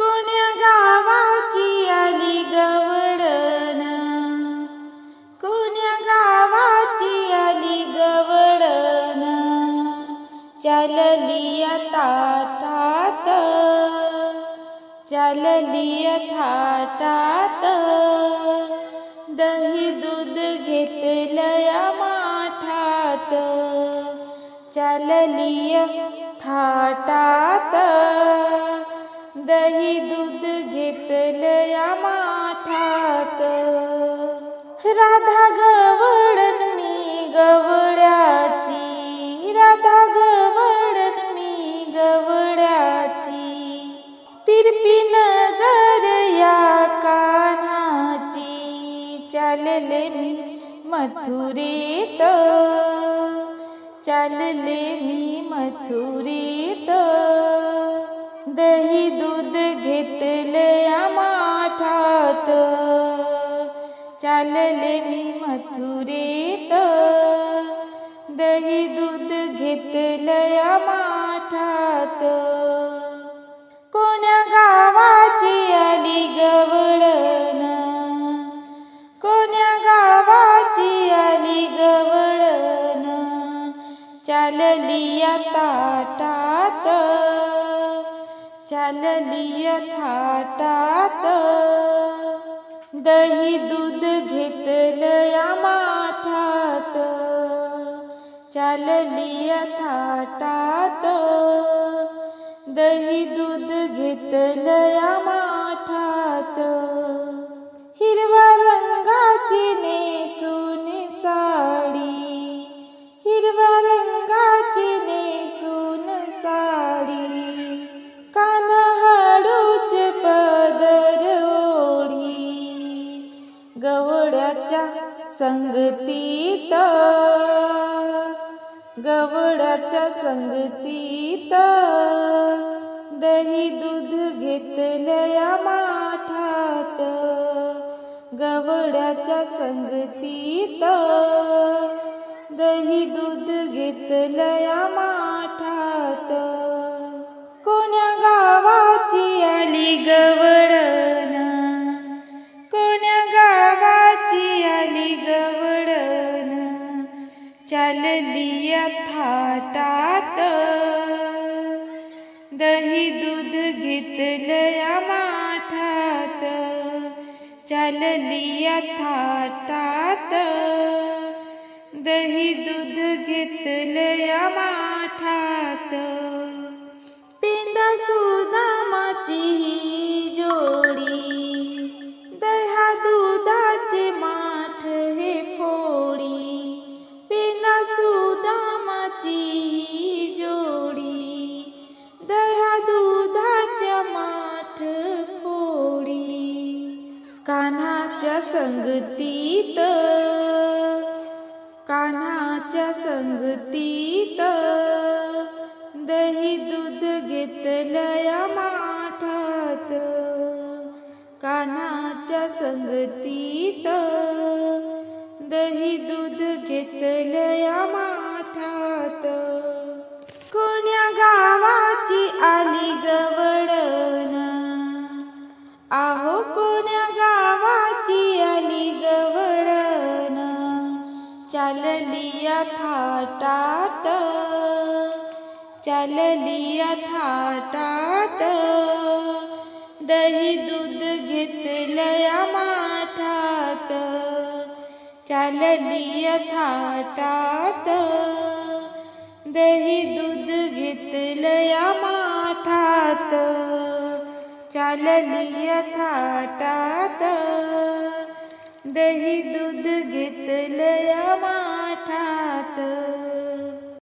कोण्या गावाची आली गवडन कोण्या गावाची आली गवळण? चालली ताटात चालली थाटात. दही दूध घेतलया माठात चालली थाटात. दही दूध घेतलया माठात. राधा गवळण मी गवळ्याची राधा गवळण मी गवळ्याची. तिरपी नजर या कान्हाची चालले मी मथुरीत. चालले मी मथुरीत. दही दूध घेतले माठात. चालले मी मथुरेत. दही दूध घेतलया माठात. कोण्या गावाची आली गवळण? कोण्या गावाची आली गवळण? चालली ताटात. चालली थाटात. दही दूध घेतलया माठात. चालली थाटात. दही दूध घेतलया माठात गवड्याच्या संगतीत. गवड्याच्या संगतीत. दही दूध घेतल्या माठात. गवड्याच्या संगतीत. दही दूध घेतलया चालली थाटात। दही दूध घेतलया माठात। चालली थाटात। दही दूध घेतलया माठात। पेंदा सुदामाची कान्हाच्या संगतीत कान्हाच्या संगतीत दही दूध घेतलया माठात कान्हाच्या संगतीत दही दूध घेतलया चालली थाटात चालली थाटात दही दूध घेतलया माठात चालली थाटात दही दूध घेतलया माठात चालली थाटात. दही दूध घेतलं या माठात.